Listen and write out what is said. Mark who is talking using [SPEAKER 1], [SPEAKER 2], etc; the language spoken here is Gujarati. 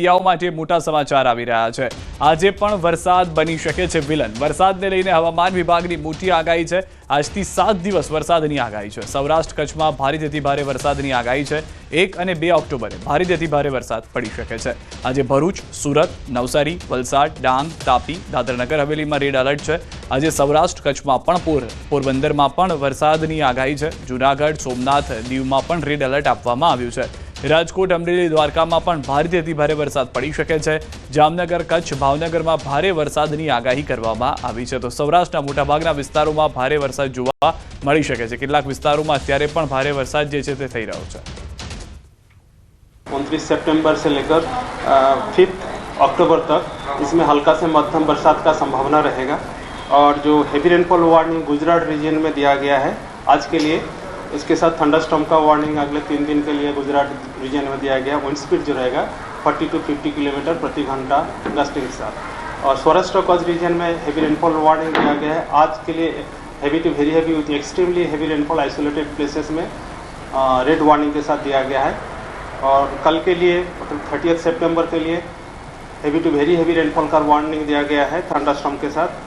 [SPEAKER 1] યાઓ માટે મોટા સમાચાર આવી રહ્યા છે આજે પણ વરસાદ બની શકે છે વિલન વરસાદને લઈને હવામાન વિભાગની મોટી આગાહી છે આજથી સાત દિવસ વરસાદની આગાહી છે સૌરાષ્ટ્ર કચ્છમાં ભારેથી ભારે વરસાદની આગાહી છે એક અને બે ઓક્ટોબરે ભારેથી ભારે વરસાદ પડી શકે છે આજે ભરૂચ સુરત નવસારી વલસાડ ડાંગ તાપી દાદરાનગર હવેલીમાં રેડ એલર્ટ છે આજે સૌરાષ્ટ્ર કચ્છમાં પણ પોરબંદરમાં પણ વરસાદની આગાહી છે જૂનાગઢ સોમનાથ દીવમાં પણ રેડ એલર્ટ આપવામાં આવ્યું છે राजकोट अम्बरेली द्वारका मां पण भारतीय अति भारी बरसात પડી શકે છે જામનગર કચ્છ ભાવનગરમાં ભારે વરસાદની આગાહી કરવામાં આવી છે તો સૌરાષ્ટ્રના મોટા ભાગના વિસ્તારોમાં ભારે વરસાદ જોવા મળી શકે છે કેટલાક વિસ્તારોમાં અત્યારે પણ ભારે વરસાદ જે છે તે થઈ રહ્યો છે
[SPEAKER 2] 29 સપ્ટેમ્બર સે લેકર 5 ઓક્ટોબર તક ઇસમે હલકા સે મધ્યમ વરસાદ કા સંભાવના રહેગા ઓર જો heavy rainfall warning Gujarat region મે દિયા ગયા હૈ આજ કે લિયે इसके साथ स्टॉम का वार्निंग अगले तीन दिन के लिए गुजरात रीजन में दिया गया विंड स्पीड जो रहेगा 40 टू 50 किलोमीटर प्रति घंटा गस्टिंग के साथ और सौराष्ट्र कॉज रीजन में हैवी रेनफॉल वार्निंग दिया गया है आज के लिए heavy to very heavy with extremely heavy rainfall isolated places में रेड वार्निंग के साथ दिया गया है और कल के लिए मतलब थर्टी सेप्टेम्बर के लिए heavy to very heavy rainfall का वार्निंग दिया गया है थंडरस्टॉम के साथ